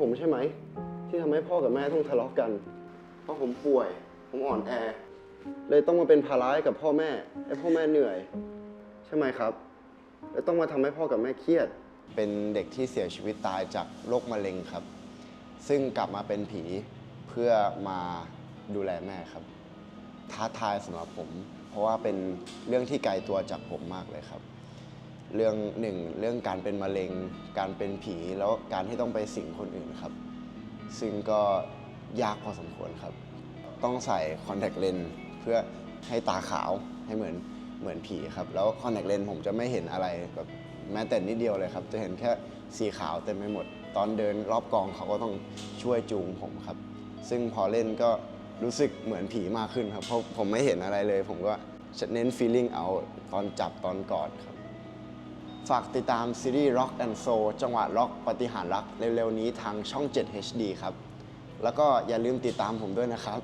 ผมใช่ไหม ที่ทำให้พ่อกับแม่ต้องทะเลาะกัน เพราะผมป่วย ผมอ่อนแอ เลยต้องมาเป็นภาระให้กับพ่อแม่ให้พ่อแม่เหนื่อย ใช่ไหมครับเลยต้องมาทำให้พ่อกับแม่เครียด เป็นเด็กที่เสียชีวิตตายจากโรคมะเร็งครับ ซึ่งกลับมาเป็นผีเพื่อมาดูแลแม่ครับ ท้าทายสำหรับผม เพราะว่าเป็นเรื่องที่ไกลตัวจากผมมากเลยครับ เรื่องหนึ่งเรื่องการเป็นมะเร็ง การเป็นผีแล้วการที่ต้องไปสิงคนอื่นครับ ซึ่งก็ยากพอสมควรครับ ต้องใส่คอนแทคเลนส์เพื่อให้ตาขาวให้เหมือนเหมือนผีครับ แล้วคอนแทคเลนส์ผมจะไม่เห็นอะไรแบบแม้แต่นิดเดียวเลยครับ จะเห็นแค่สีขาวเต็มไปหมด ตอนเดินรอบกองเขาก็ต้องช่วยจูงผมครับ ซึ่งพอเล่นก็รู้สึกเหมือนผีมากขึ้นครับ เพราะผมไม่เห็นอะไรเลย ผมก็เน้น feeling เอาตอนจับตอนกอดครับ ฝากติดตามซีรีส์ Rock and Soul จังหวะร็อกปฏิหารรัก เร็วๆนี้ทางช่อง 7 HD ครับ แล้วก็อย่าลืมติดตามผมด้วยนะครับ